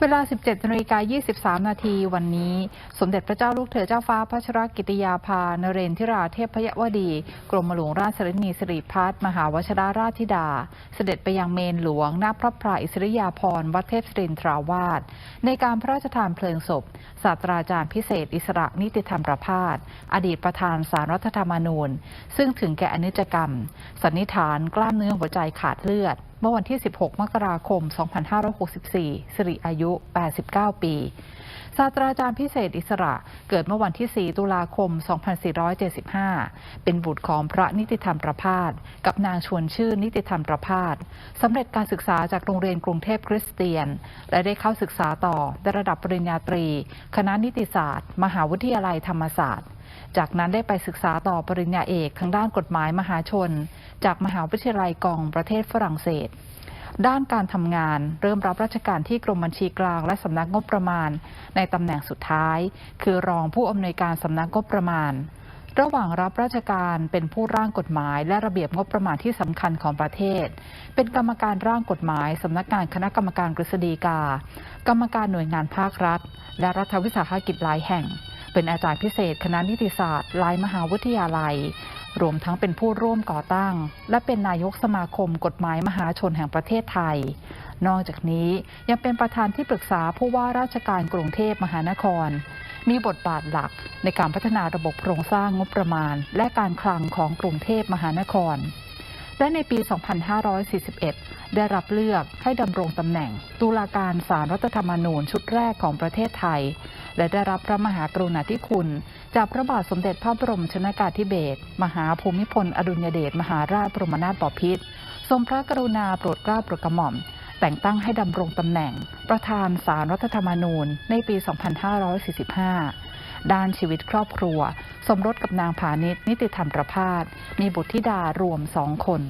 เวลา 17นาฬิกา23 นาทีวันนี้ สมเด็จพระเจ้าลูกเธอเจ้าฟ้าพัชรกิติยาภานเรนทิราเทพยวดี กรมหลวงราชสรินีสิริพัฒน์มหาวชราราชธิดา เสด็จไปยังเมนหลวงหน้าพระพราอิสริยาภรณ์วัดเทพสรินทราวาสในการพระราชทานเพลิงศพ ศาสตราจารย์พิเศษ อิสระนิติธรรมประพาสอดีตประธานสารรัฐธรรมนูญ ซึ่งถึงแก่อนิจกรรม สันนิษฐานกล้ามเนื้อหัวใจขาดเลือด มื่อวันที่ 16 มกราคม 2564 สิริอายุ 89 ปี ศาสตราจารย์พิเศษอิสระ เกิดเมื่อวันที่ 4 ตุลาคม 2475 เป็นบุตรของพระนิติธรรมประพาสกับนางชวนชื่นนิติธรรมประพาสสำเร็จการศึกษาจากโรงเรียนกรุงเทพคริสเตียน และได้เข้าศึกษาต่อในระดับปริญญาตรี คณะนิติศาสตร์ มหาวิทยาลัยธรรมศาสตร์ จากนั้นได้ไปศึกษาต่อปริญญาเอกทางด้านกฎหมายมหาชน จากมหาวิทยาลัยกองประเทศฝรั่งเศส ด้านการทำงานเริ่มรับราชการที่กรมบัญชีกลางและสำนักงบประมาณ ในตำแหน่งสุดท้าย คือรองผู้อำนวยการสำนักงบประมาณ ระหว่างรับราชการเป็นผู้ร่างกฎหมาย และระเบียบงบประมาณที่สำคัญของประเทศ เป็นกรรมการร่างกฎหมายสำนักงานคณะกรรมการกฤษฎีกา กรรมการหน่วยงานภาครัฐ และรัฐวิสาหกิจหลายแห่ง เป็นอาจารย์พิเศษคณะนิติศาสตร์ลายมหาวิทยาลัย รวมทั้งเป็นผู้ร่วมก่อตั้ง และเป็นนายกสมาคมกฎหมายมหาชนแห่งประเทศไทย นอกจากนี้ยังเป็นประธานที่ปรึกษาผู้ว่าราชการกรุงเทพมหานคร มีบทบาทหลักในการพัฒนาระบบโครงสร้างงบประมาณ และการคลังของกรุงเทพมหานคร และในปี 2541 ได้รับเลือกให้ดำรงตำแหน่งตุลาการศาลรัฐธรรมนูญชุดแรกของประเทศไทย และได้รับพระมหากรุณาธิคุณ จากพระบาทสมเด็จพระบรมชนากาธิเบศรมหาภูมิพล อดุลยเดชมหาราชบรมนาถบพิตรทรงพระกรุณาโปรดเกล้าโปรดกระหม่อม แต่งตั้งให้ดำรงตำแหน่ง ประธานสารรัฐธรรมนูญ ในปี 2545 ด้านชีวิตครอบครัว สมรสกับนางผานิชนิติธรรมประพาสมีบุตรธิดารวมสองคน